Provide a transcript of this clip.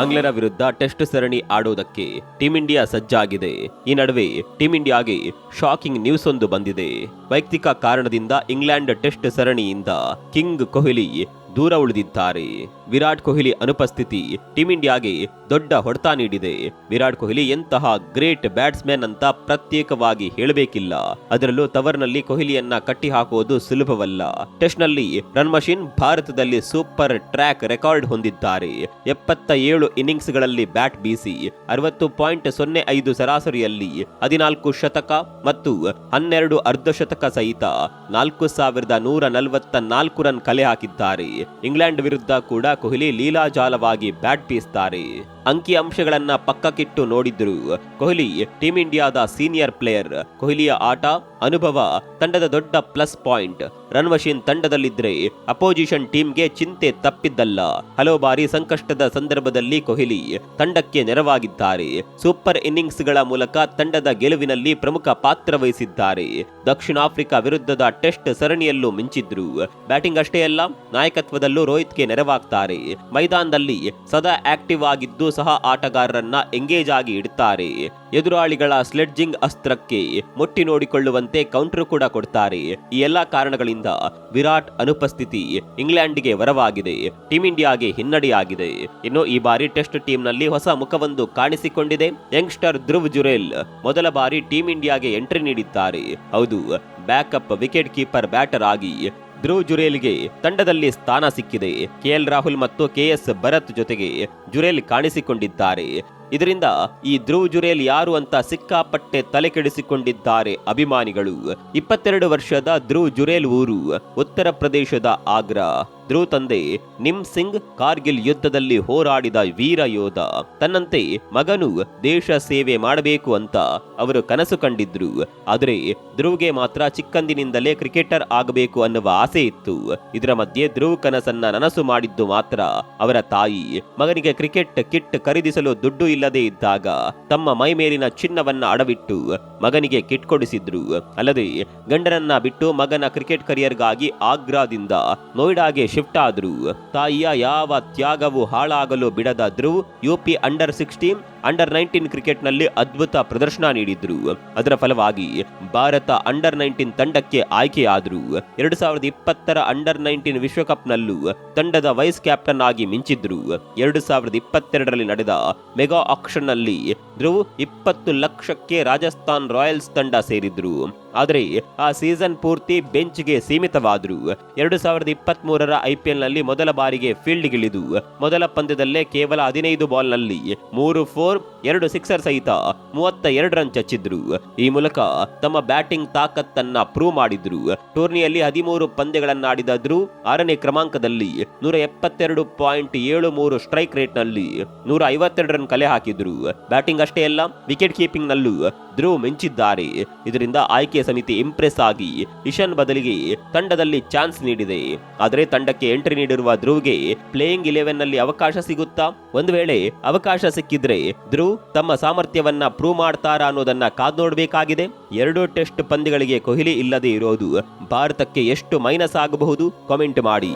ಆಂಗ್ಲರ ವಿರುದ್ಧ ಟೆಸ್ಟ್ ಸರಣಿ ಆಡೋದಕ್ಕೆ ಟೀಂ ಇಂಡಿಯಾ ಸಜ್ಜಾಗಿದೆ. ಈ ನಡುವೆ ಟೀಂ ಇಂಡಿಯಾಗೆ ಶಾಕಿಂಗ್ ನ್ಯೂಸ್ ಒಂದು ಬಂದಿದೆ. ವೈಯಕ್ತಿಕ ಕಾರಣದಿಂದ ಇಂಗ್ಲೆಂಡ್ ಟೆಸ್ಟ್ ಸರಣಿಯಿಂದ ಕಿಂಗ್ ಕೊಹ್ಲಿ ದೂರ ಉಳಿದಿದ್ದಾರೆ. ವಿರಾಟ್ ಕೊಹ್ಲಿ ಅನುಪಸ್ಥಿತಿ ಟೀಂ ಇಂಡಿಯಾಗೆ ದೊಡ್ಡ ಹೊಡೆತ ನೀಡಿದೆ. ವಿರಾಟ್ ಕೊಹ್ಲಿ ಎಂತಹ ಗ್ರೇಟ್ ಬ್ಯಾಟ್ಸ್ಮನ್ ಅಂತ ಪ್ರತ್ಯೇಕವಾಗಿ ಹೇಳಬೇಕಿಲ್ಲ. ಅದರಲ್ಲೂ ತವರ್ನಲ್ಲಿ ಕೊಹ್ಲಿಯನ್ನ ಕಟ್ಟಿ ಹಾಕುವುದು ಸುಲಭವಲ್ಲ. ಟೆಸ್ಟ್ನಲ್ಲಿ ರನ್ ಮಷಿನ್ ಭಾರತದಲ್ಲಿ ಸೂಪರ್ ಟ್ರ್ಯಾಕ್ ರೆಕಾರ್ಡ್ ಹೊಂದಿದ್ದಾರೆ. ಎಪ್ಪತ್ತ ಏಳು ಇನ್ನಿಂಗ್ಸ್ಗಳಲ್ಲಿ ಬ್ಯಾಟ್ ಬೀಸಿ, ಅರವತ್ತು ಪಾಯಿಂಟ್ ಸೊನ್ನೆ ಐದು ಸರಾಸರಿಯಲ್ಲಿ ಹದಿನಾಲ್ಕು ಶತಕ ಮತ್ತು ಹನ್ನೆರಡು ಅರ್ಧಶತಕ ಸಹಿತ ನಾಲ್ಕು ಸಾವಿರದ ನೂರ ನಲವತ್ತ ನಾಲ್ಕು ರನ್ ಕಲೆ ಹಾಕಿದ್ದಾರೆ. ಇಂಗ್ಲೆಂಡ್ ವಿರುದ್ಧ ಕೂಡ ಕೊಹ್ಲಿ ಲೀಲಾಜಾಲವಾಗಿ ಬ್ಯಾಟ್ ಬೀಸ್ತಾರೆ ಅಂಕಿ ಅಂಶಗಳನ್ನ ಪಕ್ಕಕ್ಕಿಟ್ಟು ನೋಡಿದ್ರು. ಕೊಹ್ಲಿ, ಟೀಂ ಇಂಡಿಯಾದ ಸೀನಿಯರ್ ಪ್ಲೇಯರ್. ಕೊಹ್ಲಿಯ ಆಟ, ಅನುಭವ, ತಂಡದ ದೊಡ್ಡ ಪ್ಲಸ್ ಪಾಯಿಂಟ್. ರನ್ ಮಷಿನ್ ತಂಡದಲ್ಲಿದ್ರೆ ಅಪೋಸಿಷನ್ ಟೀಮ್ಗೆ ಚಿಂತೆ ತಪ್ಪಿದ್ದಲ್ಲ. ಹಲವು ಬಾರಿ ಸಂಕಷ್ಟದ ಸಂದರ್ಭದಲ್ಲಿ ಕೊಹ್ಲಿ ತಂಡಕ್ಕೆ ನೆರವಾಗಿದ್ದಾರೆ. ಸೂಪರ್ ಇನ್ನಿಂಗ್ಸ್ಗಳ ಮೂಲಕ ತಂಡದ ಗೆಲುವಿನಲ್ಲಿ ಪ್ರಮುಖ ಪಾತ್ರ ವಹಿಸಿದ್ದಾರೆ. ದಕ್ಷಿಣ ಆಫ್ರಿಕಾ ವಿರುದ್ಧದ ಟೆಸ್ಟ್ ಸರಣಿಯಲ್ಲೂ ಮಿಂಚಿದ್ರು. ಬ್ಯಾಟಿಂಗ್ ಅಷ್ಟೇ ಅಲ್ಲ, ನಾಯಕತ್ವದಲ್ಲೂ ರೋಹಿತ್ಗೆ ನೆರವಾಗ್ತಾರೆ. ಮೈದಾನದಲ್ಲಿ ಸದಾ ಆಕ್ಟಿವ್ ಆಗಿದ್ದು ಸಹ ಆಟಗಾರರನ್ನ ಎಂಗೇಜ್ ಆಗಿ ಇಡುತ್ತಾರೆ ಎದುರಾಳಿಗಳ ಸ್ಲೆಡ್ಜಿಂಗ್ ಅಸ್ತ್ರಕ್ಕೆ ಮುಟ್ಟಿ ನೋಡಿಕೊಳ್ಳುವಂತೆ ಕೌಂಟರ್ ಕೂಡ ಕೊಡ್ತಾರೆ. ಈ ಎಲ್ಲಾ ಕಾರಣಗಳಿಂದ ವಿರಾಟ್ ಅನುಪಸ್ಥಿತಿ ಇಂಗ್ಲೆಂಡ್ಗೆ ವರವಾಗಿದೆ. ಟೀಂ ಇಂಡಿಯಾಗೆ ಹಿನ್ನಡೆಯಾಗಿದೆ. ಇನ್ನು ಈ ಬಾರಿ ಟೆಸ್ಟ್ ಟೀಮ್ನಲ್ಲಿ ಹೊಸ ಮುಖವೊಂದು ಕಾಣಿಸಿಕೊಂಡಿದೆ. ಯಂಗ್ಸ್ಟರ್ ಧ್ರುವ್ ಜುರೇಲ್ ಮೊದಲ ಬಾರಿ ಟೀಂ ಇಂಡಿಯಾಗೆ ಎಂಟ್ರಿ ನೀಡಿದ್ದಾರೆ. ಹೌದು, ಬ್ಯಾಕಪ್ ವಿಕೆಟ್ ಕೀಪರ್ ಬ್ಯಾಟರ್ ಆಗಿ ಧ್ರುವ್ ಜುರೇಲ್ಗೆ ತಂಡದಲ್ಲಿ ಸ್ಥಾನ ಸಿಕ್ಕಿದೆ. ಕೆಎಲ್ ರಾಹುಲ್ ಮತ್ತು ಕೆಎಸ್ ಭರತ್ ಜೊತೆಗೆ ಜುರೇಲ್ ಕಾಣಿಸಿಕೊಂಡಿದ್ದಾರೆ. ಇದರಿಂದ ಈ ಧ್ರುವ್ ಜುರೇಲ್ ಯಾರು ಅಂತ ಸಿಕ್ಕಾಪಟ್ಟೆ ತಲೆ ಕೆಡಿಸಿಕೊಂಡಿದ್ದಾರೆ ಅಭಿಮಾನಿಗಳು. ಇಪ್ಪತ್ತೆರಡು ವರ್ಷದ ಧ್ರುವ್ ಜುರೇಲ್ ಊರು ಉತ್ತರ ಪ್ರದೇಶದ ಆಗ್ರಾ. ಧ್ರುವ್ ತಂದೆ ನಿಮ್ ಸಿಂಗ್ ಕಾರ್ಗಿಲ್ ಯುದ್ಧದಲ್ಲಿ ಹೋರಾಡಿದ ವೀರ ಯೋಧ. ತನ್ನಂತೆ ಮಗನು ದೇಶ ಸೇವೆ ಮಾಡಬೇಕು ಅಂತ ಅವರು ಕನಸು ಕಂಡಿದ್ರು. ಆದರೆ ಧ್ರುವ್ಗೆ ಮಾತ್ರ ಚಿಕ್ಕಂದಿನಿಂದಲೇ ಕ್ರಿಕೆಟರ್ ಆಗಬೇಕು ಅನ್ನುವ ಆಸೆ ಇತ್ತು. ಇದರ ಮಧ್ಯೆ ಧ್ರುವ್ ಕನಸನ್ನ ನನಸು ಮಾಡಿದ್ದು ಮಾತ್ರ ಅವರ ತಾಯಿ. ಮಗನಿಗೆ ಕ್ರಿಕೆಟ್ ಕಿಟ್ ಖರೀದಿಸಲು ದುಡ್ಡು ಇಲ್ಲದೆ ಇದ್ದಾಗ ತಮ್ಮ ಮೈ ಮೇಲಿನ ಚಿನ್ನವನ್ನ ಅಡವಿಟ್ಟು ಮಗನಿಗೆ ಕಿಟ್ ಕೊಡಿಸಿದ್ರು. ಅಲ್ಲದೆ ಗಂಡನನ್ನ ಬಿಟ್ಟು ಮಗನ ಕ್ರಿಕೆಟ್ ಕರಿಯರ್ಗಾಗಿ ಆಗ್ರಾದಿಂದ ನೋಯ್ಡಾಗೆ ಶಿಫ್ಟ್ ಆದ್ರು. ತಾಯಿಯ ಯಾವ ತ್ಯಾಗವು ಹಾಳಾಗಲು ಬಿಡದ Dhruv UP under sixteen, under nineteen ಕ್ರಿಕೆಟ್ನಲ್ಲಿ ಅದ್ಭುತ ಪ್ರದರ್ಶನ ನೀಡಿದ್ರು. ಅದರ ಫಲವಾಗಿ ಭಾರತ ಅಂಡರ್ ನೈನ್ಟೀನ್ ತಂಡಕ್ಕೆ ಆಯ್ಕೆಯಾದ್ರು. ಎರಡು ಸಾವಿರದ ಇಪ್ಪತ್ತರ ಅಂಡರ್ ನೈನ್ಟೀನ್ ವಿಶ್ವಕಪ್ನಲ್ಲೂ ತಂಡದ ವೈಸ್ ಕ್ಯಾಪ್ಟನ್ ಆಗಿ ಮಿಂಚಿದ್ರು. ಎರಡು ಸಾವಿರದ ಇಪ್ಪತ್ತೆರಡರಲ್ಲಿ ನಡೆದ ಮೆಗಾ ಆಕ್ಷನ್ನಲ್ಲಿ ಧ್ರುವ್ ಇಪ್ಪತ್ತು ಲಕ್ಷಕ್ಕೆ ರಾಜಸ್ಥಾನ್ ರಾಯಲ್ಸ್ ತಂಡ ಸೇರಿದ್ರು. ಆದರೆ ಆ ಸೀಸನ್ ಪೂರ್ತಿ ಬೆಂಚ್ಗೆ ಸೀಮಿತವಾದರು. ಎರಡು ಸಾವಿರದ ಇಪ್ಪತ್ತ್ ಮೂರರ ಐಪಿಎಲ್ನಲ್ಲಿ ಮೊದಲ ಬಾರಿಗೆ ಫೀಲ್ಡ್ಗಿಳಿದು, ಮೊದಲ ಪಂದ್ಯದಲ್ಲೇ ಕೇವಲ ಹದಿನೈದು ಬಾಲ್ನಲ್ಲಿ ಮೂರು ಫೋರ್, ಎರಡು ಸಿಕ್ಸರ್ ಸಹಿತ ಮೂವತ್ತ ಎರಡು ರನ್ ಚಚ್ಚಿದ್ರು. ಈ ಮೂಲಕ ತಮ್ಮ ಬ್ಯಾಟಿಂಗ್ ತಾಕತ್ತನ್ನ ಪ್ರೂವ್ ಮಾಡಿದ್ರು. ಟೂರ್ನಿಯಲ್ಲಿ ಹದಿಮೂರು ಪಂದ್ಯಗಳನ್ನಾಡಿದ ಧ್ರುವ್ ಆರನೇ ಕ್ರಮಾಂಕದಲ್ಲಿ ನೂರ ಎಪ್ಪತ್ತೆರಡು ಪಾಯಿಂಟ್ ಏಳು ಮೂರು ಸ್ಟ್ರೈಕ್ ರೇಟ್ನಲ್ಲಿ ನೂರ ಐವತ್ತೆರಡು ರನ್ ಕಲೆ ಹಾಕಿದ್ರು. ಬ್ಯಾಟಿಂಗ್ ಅಷ್ಟೇ ಅಲ್ಲ, ವಿಕೆಟ್ ಕೀಪಿಂಗ್ ನಲ್ಲೂ ಧ್ರುವ್ ಮಿಂಚಿದ್ದಾರೆ. ಇದರಿಂದ ಆಯ್ಕೆ ಸಮಿತಿ ಇಂಪ್ರೆಸ್ ಆಗಿ ಇಶಾನ್ ಬದಲಿಗೆ ತಂಡದಲ್ಲಿ ಚಾನ್ಸ್ ನೀಡಿದೆ. ಆದರೆ ತಂಡಕ್ಕೆ ಎಂಟ್ರಿ ನೀಡಿರುವ ಧ್ರುವ್ಗೆ ಪ್ಲೇಯಿಂಗ್ ಇಲೆವೆನ್ನಲ್ಲಿ ಅವಕಾಶ ಸಿಗುತ್ತಾ? ಒಂದು ವೇಳೆ ಅವಕಾಶ ಸಿಕ್ಕಿದ್ರೆ ಧ್ರುವ್ ತಮ್ಮ ಸಾಮರ್ಥ್ಯವನ್ನ ಪ್ರೂವ್ ಮಾಡ್ತಾರಾ ಅನ್ನೋದನ್ನ ಕಾದ್ ನೋಡಬೇಕಾಗಿದೆ. ಎರಡು ಟೆಸ್ಟ್ ಪಂದ್ಯಗಳಿಗೆ ಕೊಹ್ಲಿ ಇಲ್ಲದೆ ಇರೋದು ಭಾರತಕ್ಕೆ ಎಷ್ಟು ಮೈನಸ್ ಆಗಬಹುದು? ಕಾಮೆಂಟ್ ಮಾಡಿ.